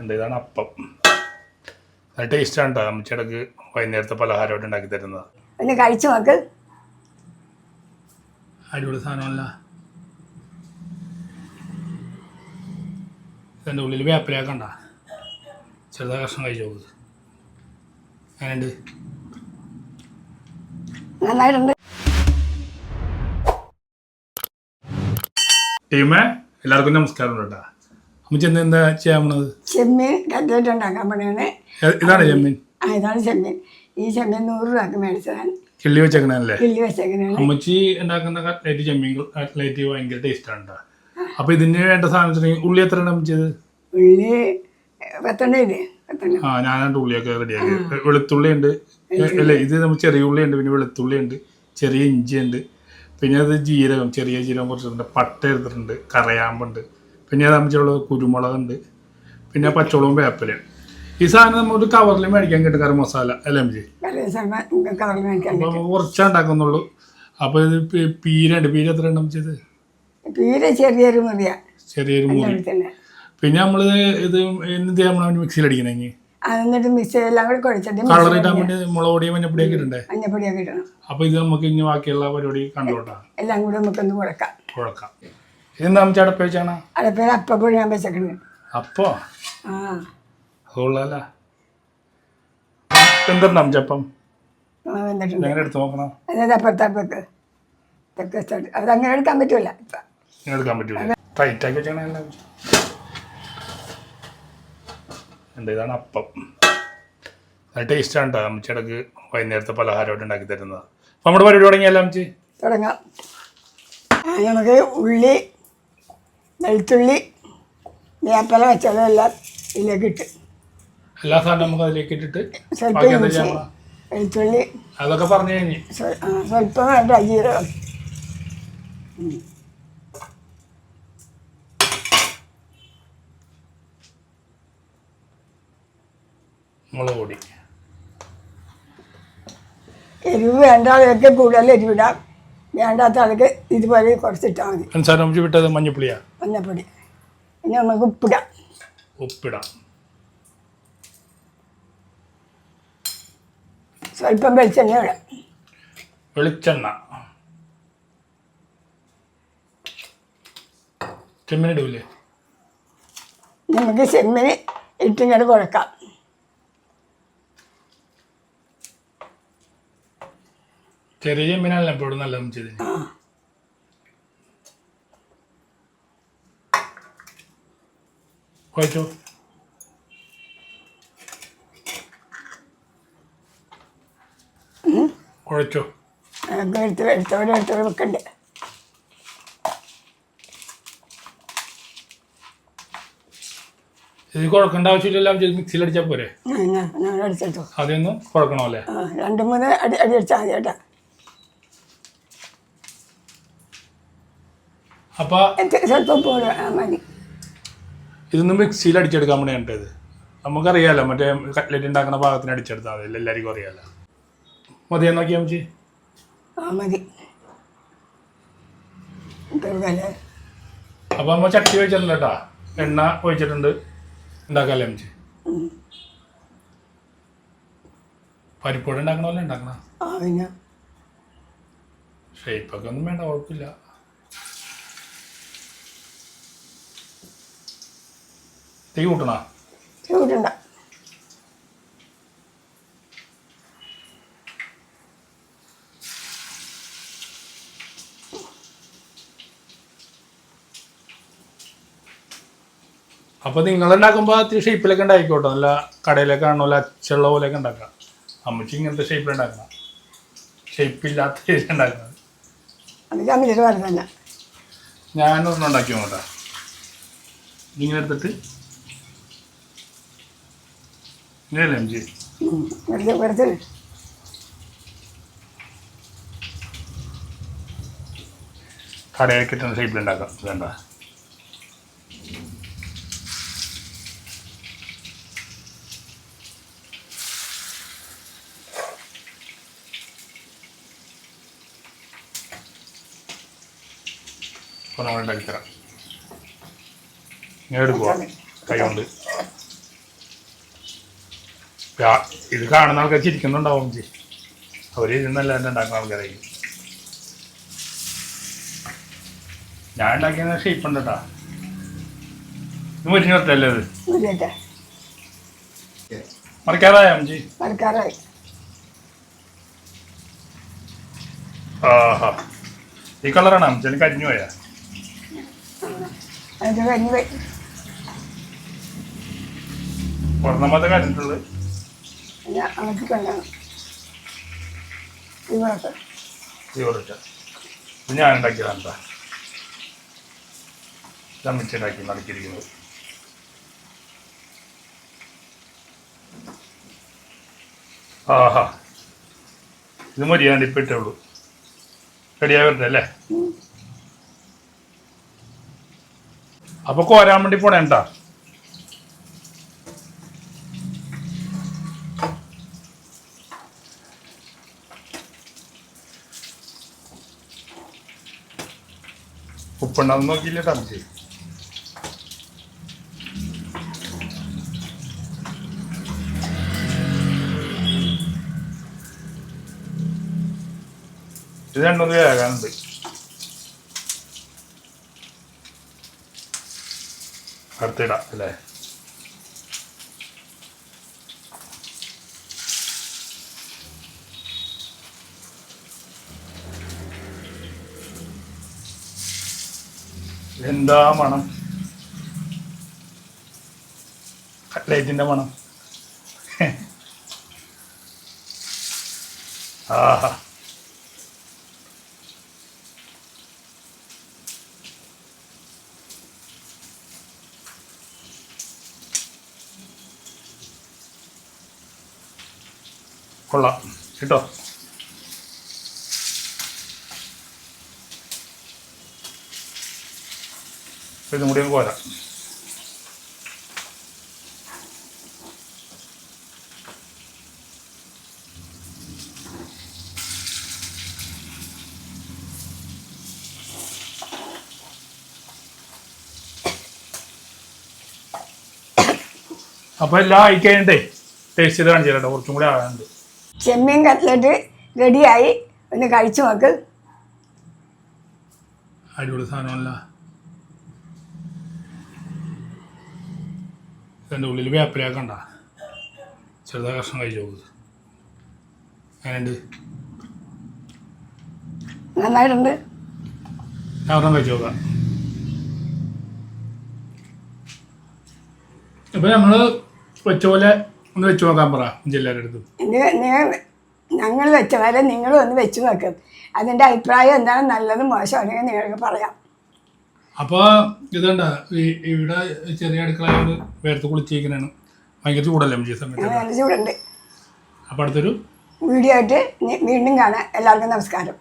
ഉണ്ട് ഇതാണ് അപ്പം. നല്ല ടേസ്റ്റാണ് കേട്ടോ അമ്മച്ചിടക്ക് വൈകുന്നേരത്തെ പലഹാരമായിട്ട് ഉണ്ടാക്കി തരുന്നത്. ഒന്ന് കഴിച്ചു നോക്ക് അടിപൊളി സാധനമല്ല ഇതിന്റെ ഉള്ളിൽ വേപ്പിലാക്കണ്ട ചെറുതാ കഷ്ണം കഴിച്ചു? നോക്ക് അങ്ങനെയുണ്ട് നന്നായിട്ടുണ്ട്. ടീമേ എല്ലാവർക്കും നമസ്കാരം കേട്ടോ അമ്മച്ചി എന്താ എന്താ ചെയ്യാൻ പോണത്? ചെമ്മീൻ കട്ട്ലേറ്റ് ഉണ്ടാക്കാൻ പണിയാണ് ഇതാണ് ചെമ്മീൻ? ആ ഇതാണ് ചെമ്മീൻ. ഈ ചെമ്മീൻ നൂറ് രൂപക്ക് മേടിച്ചതാണ്. കിള്ളി വെച്ചേക്കണല്ലേ കിള്ളി വെച്ചേക്കണാണ് അമ്മച്ചി ഉണ്ടാക്കുന്ന കട്ട്ലേറ്റ് ചെമ്മീൻ കട്ട്ലേറ്റ് ഭയങ്കര ടേസ്റ്റാണ് അപ്പോൾ ഇതിന് വേണ്ട സാധനത്തിന് ഉള്ളി എത്ര ഉണ്ട് ചെയ്ത് ഉള്ളി പത്തെണ്ണ ആ ഞാൻ ഉള്ളിയൊക്കെ റെഡിയാക്കി. വെളുത്തുള്ളി ഉണ്ട്. അല്ല ഇത് നമ്മൾ ചെറിയ ഉള്ളി ഉണ്ട് പിന്നെ വെളുത്തുള്ളി ഉണ്ട് ചെറിയ ഇഞ്ചി ഉണ്ട് പിന്നെ അത് ജീരകം ചെറിയ ജീരകം കുറച്ചിട്ടുണ്ട് പട്ട എടുത്തിട്ടുണ്ട് കറയാമ്പുണ്ട്. പിന്നെ കുരുമുളക് കുരുമുളകുണ്ട്. പിന്നെ പച്ചമുളകും വേപ്പിലയും. ഈ സാധനം നമ്മൾ ഒരു കവറിൽ മേടിക്കാൻ കിട്ടും കറി മസാല. അല്ലേ നമുക്ക് കുറച്ചേ ഉണ്ടാക്കുന്നുള്ളൂ. അപ്പോൾ ഇത് പീരണ്ട് പീരയുണ്ട് പീര എത്ര എണ്ണം ചെയ്ത് തീരെ ചെറിയൊരു മുറിയാ. ചെറിയൊരു തന്നെ പിന്നെ നമ്മൾ ഇത് എന്ത് നമ്മൾ മിക്സിയിൽ അടിക്കണമെങ്കിൽ അപ്പൊ എന്നിട്ട് മിക്സ് എല്ലാം കൂടി കുഴച്ചിട്ട് കളർ ഇടാൻ വേണ്ടി മുളക് പൊടിയും മഞ്ഞപ്പൊടിയൊക്കെ ഇടണ്ടേ? മഞ്ഞപ്പൊടിയൊക്കെ ഇടണം. അപ്പോൾ ഇത് നമുക്ക് ഇനി ബാക്കിയുള്ള പരിപാടി കണ്ടോട്ടാ. എല്ലാം കൂടി നമുക്കൊന്ന് കുഴക്കാം. കുഴക്കാം. ഇതെന്താ അമ്മച്ചി അടപ്പ് വെച്ചാണ് അടുപ്പേര് അപ്പോ? ആ. അതുകൊള്ളല്ല എന്തുണ്ട് അമ്മച്ചപ്പം ആ, വന്നിട്ടുണ്ട് എങ്ങനെ എടുത്ത് നോക്കണം? അതായത് അപ്പുറത്തപ്പുറത്ത് തെക്ക് സ്ഥലത്ത് അതങ്ങനെ എടുക്കാൻ പറ്റൂല. ഇപ്പം ഇങ്ങനെ എടുക്കാൻ പറ്റൂല. ടൈറ്റ് ആക്കി വെച്ചാണ് ഉണ്ട് ഇതാണ് അപ്പം? നല്ല ടേസ്റ്റാണ് കേട്ടോ അമ്മച്ചി ഇടയ്ക്ക് വൈകുന്നേരത്തെ പലഹാരമായിട്ട് ഉണ്ടാക്കി തരുന്നത്. അപ്പം നമ്മുടെ പരിപാടി തുടങ്ങിയല്ലോ അമ്മച്ചി? തുടങ്ങാം. ആ, നമുക്ക് ഉള്ളി വെളുത്തുള്ളി വേപ്പല വെച്ചതും എല്ലാം ഇതിലേക്ക് ഇട്ട് എല്ലാ സാധനം നമുക്ക് അതിലേക്ക് ഇട്ടിട്ട് സ്വല്പം ഇഞ്ചി വെളുത്തുള്ളി. അതൊക്കെ പറഞ്ഞു കഴിഞ്ഞ്. സ്വല്പം വേണ്ട അജീരകം മുളക് പൊടി. എരിവ് വേണ്ട ആളുകൾക്ക് കൂടുതൽ എരിവിടാം. വേണ്ടാത്ത ആൾക്ക് ഇതുപോലെ കുറച്ചിട്ടാൽ മതി. വിട്ടത് മഞ്ഞപ്പൊടിയാ മഞ്ഞപ്പൊടി പിന്നെ നമുക്ക് ഉപ്പിടാം ഉപ്പിടാം. സ്വല്പം വെളിച്ചെണ്ണ ഇടാം. വെളിച്ചെണ്ണ. ചെമ്മീനിടൂലേ നമുക്ക് ചെമ്മിന് ഇട്ടിങ്ങനെ കുഴക്കാം. ചെറിയ ചെമ്മീനല്ല എപ്പോഴും നല്ല ചെയ്ത് കുഴച്ചോ കുഴച്ചോ എടുത്ത് എടുത്തവരെ എടുത്തവരെ വെക്കണ്ടേ. ഇത് കുഴക്കേണ്ട ആവശ്യമില്ലല്ലോ മിക്സിയിൽ അടിച്ചാൽ പോരെ? അടിച്ചിട്ടോ കുഴക്കണോ അല്ലേ? രണ്ട് മൂന്ന് അടി അടി അടിച്ചാൽ മതി കേട്ടാ. അപ്പോൾ ഇത് സ്വല്പം ആ മതി. ഇതൊന്ന് മിക്സിയിൽ അടിച്ചെടുക്കാൻ വേണ്ടിയാണ് ഇത് നമുക്കറിയാലോ മറ്റേ കട്ട്ലറ്റ് ഉണ്ടാക്കുന്ന ഭാഗത്തിന് അടിച്ചെടുത്താൽ മതി. എല്ലാവർക്കും അറിയാലോ. മതിയാ നോക്കിയാ മതി ആ മതി. അപ്പോൾ നമ്മൾ ചട്ടി വെച്ചിട്ടുണ്ട് കേട്ടോ. എണ്ണ ഒഴിച്ചിട്ടുണ്ട്. ഉണ്ടാക്കാല്ലേ അമ്മച്ചി പരിപ്പോടെ ഉണ്ടാക്കണ പോലെ ഉണ്ടാക്കണം. ഷേപ്പൊക്കെ ഒന്നും വേണ്ട കുഴപ്പമില്ല തീ കൂട്ടണ ചൂടുണ്ട അപ്പൊ നിങ്ങൾ ഉണ്ടാക്കുമ്പോ അത്തിരി ഷേപ്പിലൊക്കെ ഉണ്ടായിക്കോട്ടോ. നല്ല കടയിലൊക്കെ കാണുന്ന പോലെ അച്ചുള്ള പോലെയൊക്കെ ഉണ്ടാക്കാം. അമ്മച്ചി ഇങ്ങനത്തെ ഷേപ്പിൽ ഉണ്ടാക്കണം ഷേപ്പില്ലാത്ത രീതി ഉണ്ടാക്കുന്നത് അത് കമ്മിച്ചിട്ട് വരുന്നില്ല ഞാനൊരെണ്ണം ഉണ്ടാക്കി നോക്കട്ടെ ഇങ്ങനെ എടുത്തിട്ട് ഇങ്ങനെയല്ലേ അമ്മച്ചി വെറുതെ വെറുതെ. കടയിൽ കിട്ടുന്ന ഷേപ്പിൽ ഉണ്ടാക്കാം. വേണ്ട അപ്പോൾ നമ്മൾ ഉണ്ടാക്കി തരാം. എടുക്കുക കൈ കൊണ്ട് ഇത് കാണുന്ന ആൾക്കാർ ചിരിക്കുന്നുണ്ടാവും ജി അവർ ഇരുന്നല്ല എന്റെ ഉണ്ടാക്കുന്ന ആൾക്കാരായിരിക്കും. ഞാൻ ഉണ്ടാക്കിയ ഷേപ്പ് ഉണ്ട് കേട്ടാ മുരിഞ്ഞ ഒറ്റല്ലേ അത് മറിക്കാറായ അമ്മജി മറക്കാറായി. ആഹാ. ഈ കളറാണ്? അമ്മച്ചി കരിഞ്ഞു പോയാ? പുറന്നമ്മത്തെ കരിഞ്ഞിട്ടുള്ളത് ഞാൻ അങ്ങോട്ട് കൊണ്ടാണ് ഇവർക്ക് ഞാൻ ഉണ്ടാക്കിയതാണ് കേട്ടോ നടക്കിയിരിക്കുന്നത് ആഹാ. ഇത് മതി ഞാൻ ഇപ്പിട്ടേ ഉള്ളൂ. റെഡിയാവരുത് അല്ലേ? അപ്പൊ കോരാൻ വേണ്ടി പോണേണ്ട ഉപ്പുണ്ടാവും നോക്കിയില്ല തമിച്ച് ഇത് രണ്ടൊന്ന് വേകാനുണ്ട് അടുത്തിടാം അല്ലേ? എന്താ മണം? കട്ട്ലേറ്റിന്റെ മണം. ആഹാ. കൊള്ളാം. കേട്ടോ? ഇതും കൂടി അങ്ങ് പോരാ അപ്പൊ എല്ലാം ആയിക്കഴിഞ്ഞിട്ടേ ടേസ്റ്റ് ചെയ്ത് കാണിച്ചു തരാം കുറച്ചും കൂടി ആകാനുണ്ട് ചെമ്മീൻ കട്ട്ലറ്റ് റെഡിയായി ഒന്ന് കഴിച്ചു നോക്ക്. അടിപൊളി സാധനമല്ല ഇതിന്റെ ഉള്ളിൽ വേപ്പിലാക്കണ്ട ചെറുതായ കഷ്ണം കഴിച്ചു പോകുന്നത് അങ്ങനെയുണ്ട് നന്നായിട്ടുണ്ട്. ഞാൻ ഒരെണ്ണം കഴിച്ചു നോക്കാം. ഇപ്പം നമ്മൾ വെച്ച പോലെ ഒന്ന് വെച്ച് നോക്കാൻ പറ എല്ലാവരുടെ അടുത്തും. നിങ്ങൾ ഞങ്ങൾ വെച്ച വരെ നിങ്ങളും ഒന്ന് വെച്ച് നോക്കും. അതിന്റെ അഭിപ്രായം എന്താണ്? നല്ലത് മോശമാണെങ്കിൽ നിങ്ങൾക്ക് പറയാം. അപ്പോൾ ഇതണ്ട. ഈ ഇവിടെ ചെറിയ അടുക്കളയോട് വേർത്ത് കുളിച്ചിരിക്കുന്നതാണ്. ഭയങ്കര ചൂടല്ലേ ഈ സമയത്ത്? നല്ല ചൂടുണ്ട്. അപ്പോൾ അടുത്തൊരു വീഡിയോ ആയിട്ട് ഇനി വീണ്ടും കാണാം. എല്ലാവർക്കും നമസ്കാരം.